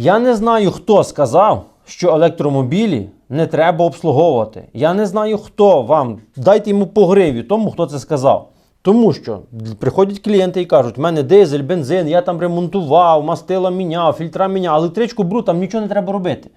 Я не знаю, хто сказав, що електромобілі не треба обслуговувати. Я не знаю, хто вам. Дайте йому по гриві тому, хто це сказав. Тому що приходять клієнти і кажуть, в мене дизель, бензин, я там ремонтував, мастила міняв, фільтра міняв, електричку бру, там нічого не треба робити.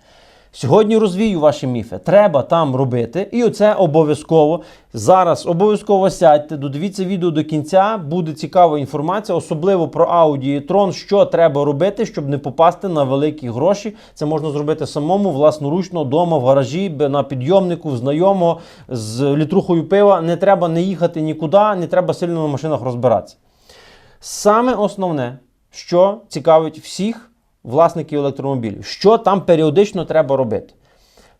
Сьогодні розвію ваші міфи. Треба там робити, і оце обов'язково. Зараз обов'язково сядьте, додивіться відео до кінця. Буде цікава інформація, особливо про Audi і Tron, що треба робити, щоб не попасти на великі гроші. Це можна зробити самому, власноручно, вдома, в гаражі, на підйомнику, в знайомого з літрухою пива. Не треба не їхати нікуди, не треба сильно на машинах розбиратися. Саме основне, що цікавить всіх власників електромобілів, що там періодично треба робити.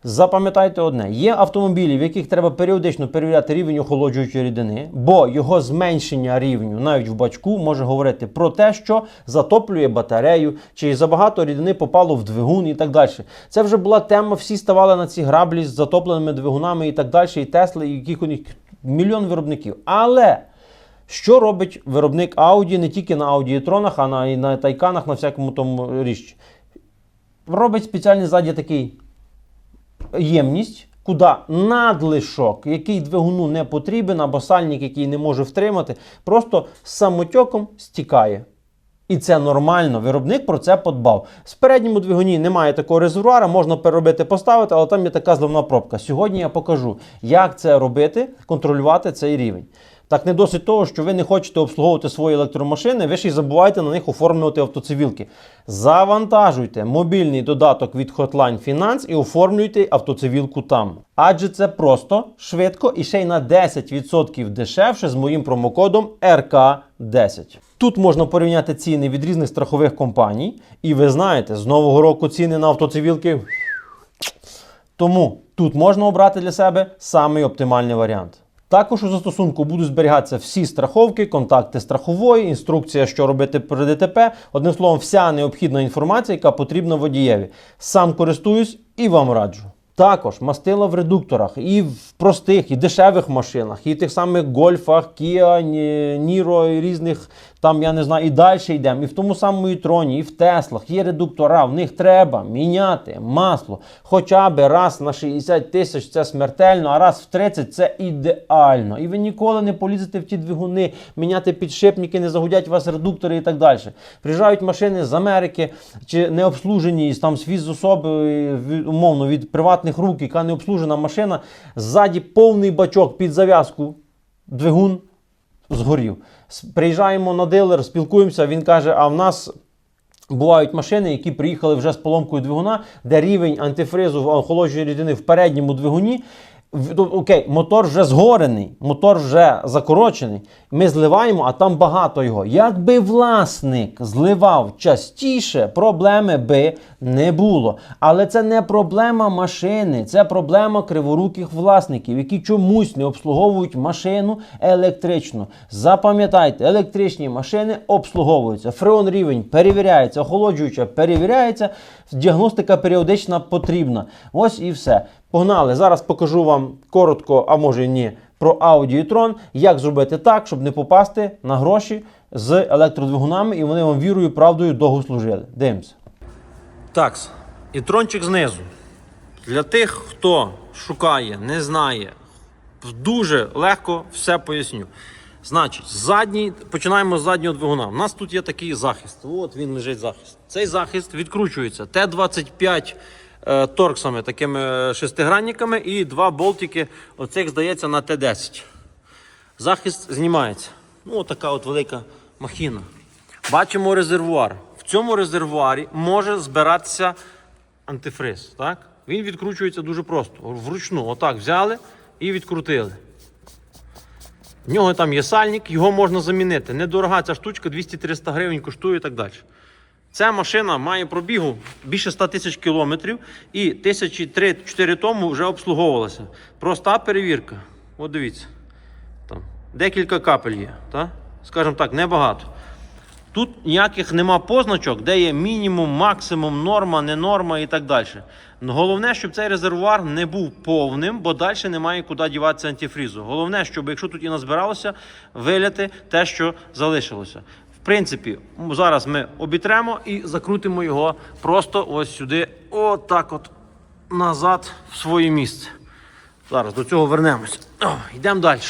Запам'ятайте одне: є автомобілі, в яких треба періодично перевіряти рівень охолоджуючої рідини, бо його зменшення рівню навіть в бачку може говорити про те, що затоплює батарею, чи забагато рідини попало в двигун і так далі. Це вже була тема, всі ставали на ці граблі з затопленими двигунами і так далі, і Тесли, і яких у них мільйон виробників. Але що робить виробник Audi не тільки на Audi Тронах, а на, і на тайканах, на всякому тому річ? Робить спеціальний ззаді такий ємність, куди надлишок, який двигуну не потрібен, або сальник, який не може втримати, просто самотьоком стікає. І це нормально. Виробник про це подбав. В передньому двигуні немає такого резервуара, можна переробити, поставити, але там є така зливна пробка. Сьогодні я покажу, як це робити, контролювати цей рівень. Так не досить того, що ви не хочете обслуговувати свої електромашини, ви ще й забуваєте на них оформлювати автоцивілки. Завантажуйте мобільний додаток від Hotline Finance і оформлюйте автоцивілку там. Адже це просто, швидко і ще й на 10% дешевше з моїм промокодом РК10. Тут можна порівняти ціни від різних страхових компаній, і ви знаєте, з нового року ціни на автоцивілки. Тому тут можна обрати для себе самий оптимальний варіант. Також у застосунку будуть зберігатися всі страховки, контакти страхової, інструкція, що робити при ДТП. Одним словом, вся необхідна інформація, яка потрібна водієві. Сам користуюсь і вам раджу. Також мастила в редукторах і в простих, і дешевих машинах, і тих самих гольфах, Kia, Ніро, і різних там, я не знаю, і далі йдемо. І в тому самому і троні, і в Теслах є редуктора. В них треба міняти масло. Хоча б раз на 60 тисяч це смертельно, а раз в 30 це ідеально. І ви ніколи не полізете в ті двигуни, міняти підшипники, не загудять вас редуктори і так далі. Приїжджають машини з Америки чи не обслужені, там з фізособи, умовно, від приватних рук, яка не обслужена машина, ззаді повний бачок під зав'язку, двигун згорів. Приїжджаємо на дилер, спілкуємося. Він каже: а в нас. Бувають машини, які приїхали вже з поломкою двигуна, де рівень антифризу в охолодженій рідини в передньому двигуні. Ну, Окей, мотор вже згорений, мотор вже закорочений. Ми зливаємо, а там багато його. Якби власник зливав частіше, проблеми би не було. Але це не проблема машини, це проблема криворуких власників, які чомусь не обслуговують машину електрично. Запам'ятайте, електричні машини обслуговуються. Фреон рівень перевіряється, охолоджуюча перевіряється, діагностика періодична потрібна. Ось і все. Погнали. Зараз покажу вам коротко, а може ні, про Tron, як зробити так, щоб не попасти на гроші з електродвигунами, і вони вам вірою, правдою довго служили. Дивимося. Так, і трончик знизу. Для тих, хто шукає, не знає, дуже легко все поясню. Значить, задній, починаємо з заднього двигуна. У нас тут є такий захист. От він лежить захист. Цей захист відкручується Т-25 е, торксами, такими е, шестигранниками, і два болтики, оцих здається, на Т-10. Захист знімається. Ну, така от велика махіна. Бачимо резервуар. В цьому резервуарі може збиратися антифриз. Так? Він відкручується дуже просто. Вручну, отак взяли і відкрутили. В нього там є сальник, його можна замінити. Недорога ця штучка, 200-300 гривень коштує і так далі. Ця машина має пробігу більше 100 тисяч кілометрів і тисячі 3-4 тому вже обслуговувалася. Проста перевірка. От дивіться. Там декілька капель є. Та? Скажімо так, небагато. Тут ніяких нема позначок, де є мінімум, максимум, норма, не норма і так далі. Ну, Головне, щоб цей резервуар не був повним, бо далі немає куди діватися антифрізу. Головне, щоб якщо тут і назбиралося, виляти те, що залишилося. Принципі, зараз ми обітремо і закрутимо його просто ось сюди, отак от назад в своє місце. Зараз до цього вернемось. Йдемо далі.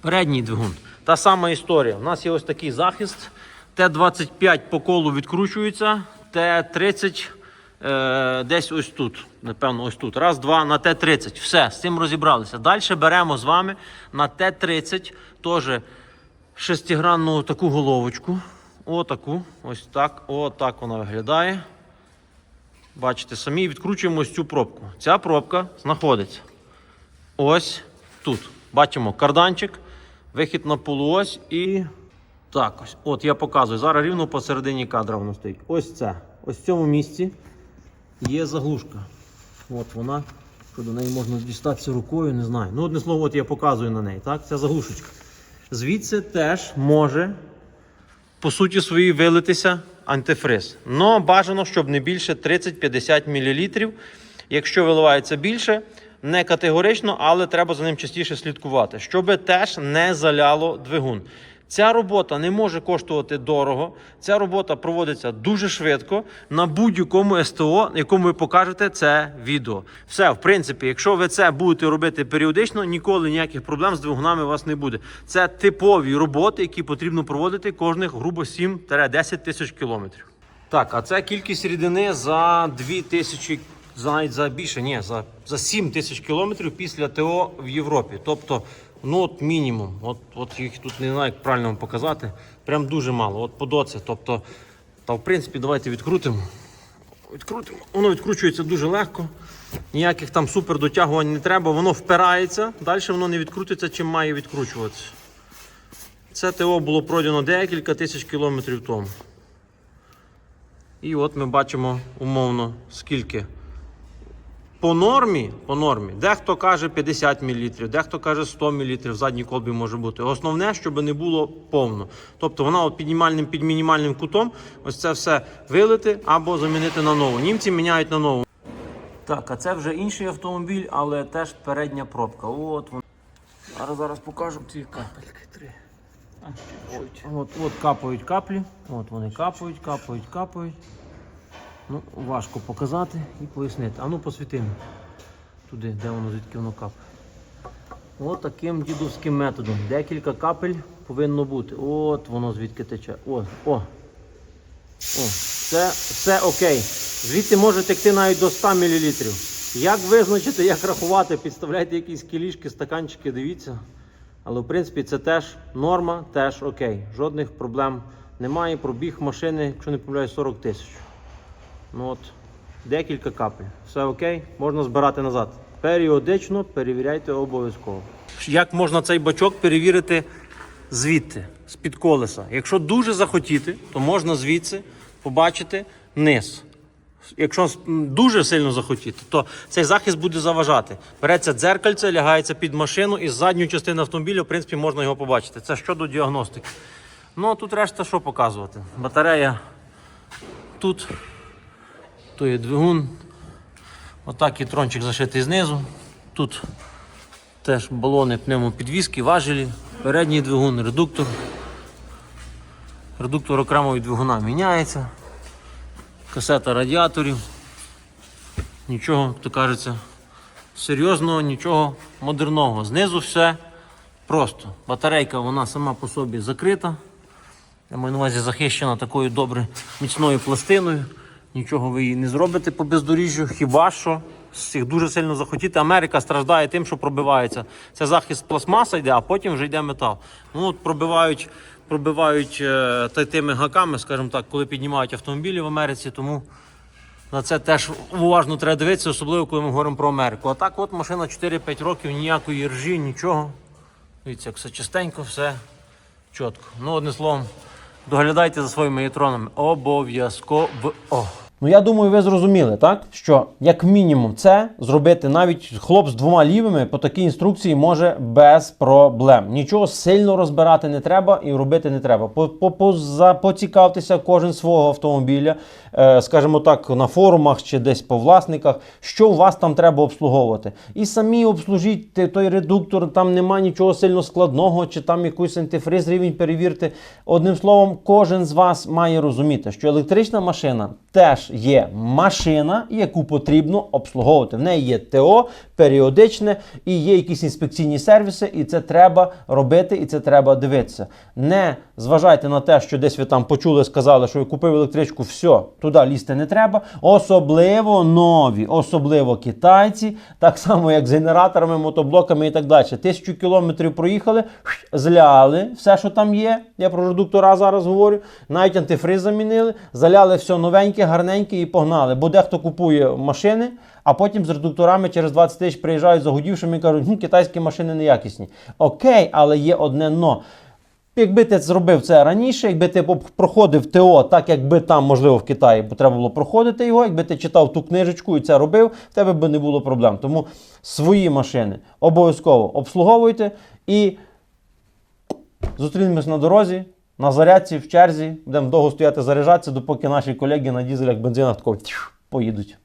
Передній двигун. Та сама історія. У нас є ось такий захист. Т-25 по колу відкручується, Т-30 е, десь ось тут. Напевно, ось тут. Раз, два на Т-30. Все, з цим розібралися. Далі беремо з вами на Т-30 теж шестигранну таку головочку. Отаку. Ось так. Отак вона виглядає. Бачите, самі відкручуємо ось цю пробку. Ця пробка знаходиться ось тут. Бачимо карданчик, вихід на полуось і. Так, ось. От я показую. Зараз рівно посередині кадра воно стоїть. Ось це. Ось в цьому місці є заглушка. От вона. До неї можна дістатися рукою, не знаю. Ну, одне слово, от я показую на неї. Так, це заглушечка. Звідси теж може по суті своїй вилитися антифриз. Но бажано, щоб не більше 30-50 мл. Якщо виливається більше, не категорично, але треба за ним частіше слідкувати, щоб теж не заляло двигун. Ця робота не може коштувати дорого. Ця робота проводиться дуже швидко на будь-якому СТО, якому ви покажете це відео. Все, в принципі, якщо ви це будете робити періодично, ніколи ніяких проблем з двигунами у вас не буде. Це типові роботи, які потрібно проводити кожних грубо 7-10 тисяч кілометрів. Так, а це кількість рідини за 2 тисячі, навіть за більше, ні, за, за 7 тисяч кілометрів після ТО в Європі. Тобто, ну от мінімум. От, от їх тут не знаю, як правильно вам показати. Прям дуже мало. От по доці. Тобто, та в принципі, давайте відкрутимо. Відкрутимо. Воно відкручується дуже легко. Ніяких там супер дотягувань не треба, воно впирається, далі воно не відкрутиться, чим має відкручуватися. Це ТО було пройдено декілька тисяч кілометрів тому. І от ми бачимо умовно скільки. По нормі, по нормі, дехто каже 50 мл, дехто каже 100 мл в задній колбі може бути. Основне, щоб не було повно. Тобто вона от під мінімальним, під мінімальним кутом ось це все вилити або замінити на нову. Німці міняють на нову. Так, а це вже інший автомобіль, але теж передня пробка. От вона. Зараз зараз покажу ці капельки. Три. От, от, от капають каплі. От вони капають, капають, капають. Ну, важко показати і пояснити. А ну посвіти туди, де воно, звідки воно капає. От таким дідовським методом. Декілька капель повинно бути. От воно звідки тече. О, о. О, це все окей. Звідти може текти навіть до 100 мл. Як визначити, як рахувати, підставляйте якісь кілішки, стаканчики, дивіться. Але в принципі це теж норма, теж окей. Жодних проблем немає. Пробіг машини, якщо не помиляюсь, 40 тисяч. Ну от, декілька капель. Все окей, можна збирати назад. Періодично перевіряйте обов'язково. Як можна цей бачок перевірити звідти, з-під колеса? Якщо дуже захотіти, то можна звідси побачити низ. Якщо дуже сильно захотіти, то цей захист буде заважати. Береться дзеркальце, лягається під машину і з задньої частини автомобіля, в принципі, можна його побачити. Це щодо діагностики. Ну а тут решта що показувати? Батарея тут. То є двигун. Отак і трончик зашитий знизу. Тут теж балони пневмопідвіски, важелі, передній двигун, редуктор. Редуктор окремо від двигуна міняється. Касета радіаторів. Нічого, як то кажеться, серйозного, нічого модерного. Знизу все просто. Батарейка вона сама по собі закрита. Я маю на увазі захищена такою добре міцною пластиною. Нічого ви її не зробите по бездоріжжю, хіба що цих дуже сильно захотіти. Америка страждає тим, що пробивається. Це захист пластмаса йде, а потім вже йде метал. Ну от пробивають, пробивають е, та- тими гаками, скажімо так, коли піднімають автомобілі в Америці, тому на це теж уважно треба дивитися, особливо коли ми говоримо про Америку. А так, от машина 4-5 років, ніякої ржі, нічого. Дивіться, як все чистенько, все чітко. Ну, одним словом, доглядайте за своїми єтронами. Обов'язково. Ну, я думаю, ви зрозуміли, так? Що як мінімум це зробити навіть хлоп з двома лівими по такій інструкції може без проблем. Нічого сильно розбирати не треба і робити не треба. По, по, поцікавтеся кожен свого автомобіля, е, скажімо так, на форумах чи десь по власниках, що у вас там треба обслуговувати. І самі обслужіть той редуктор, там нема нічого сильно складного, чи там якийсь антифриз рівень перевірте. Одним словом, кожен з вас має розуміти, що електрична машина теж є машина, яку потрібно обслуговувати. В неї є ТО, періодичне і є якісь інспекційні сервіси, і це треба робити, і це треба дивитися. Не зважайте на те, що десь ви там почули, сказали, що ви купив електричку, все, туди лізти не треба. Особливо нові, особливо китайці, так само як з генераторами, мотоблоками і так далі. Тисячу кілометрів проїхали, зляли все, що там є. Я про редуктора зараз говорю. Навіть антифриз замінили, заляли все новеньке, гарненьке і погнали. Бо дехто купує машини, а потім з редукторами через 20 тисяч приїжджають загудівшими і кажуть, «Хм, китайські машини неякісні. Окей, але є одне но. Якби ти зробив це раніше, якби ти проходив ТО, так якби там, можливо, в Китаї бо треба було проходити його, якби ти читав ту книжечку і це робив, в тебе б не було проблем. Тому свої машини обов'язково обслуговуйте і зустрінемось на дорозі, на зарядці, в черзі, будемо довго стояти заряджатися, допоки наші колеги на дізелях, бензинах тако поїдуть.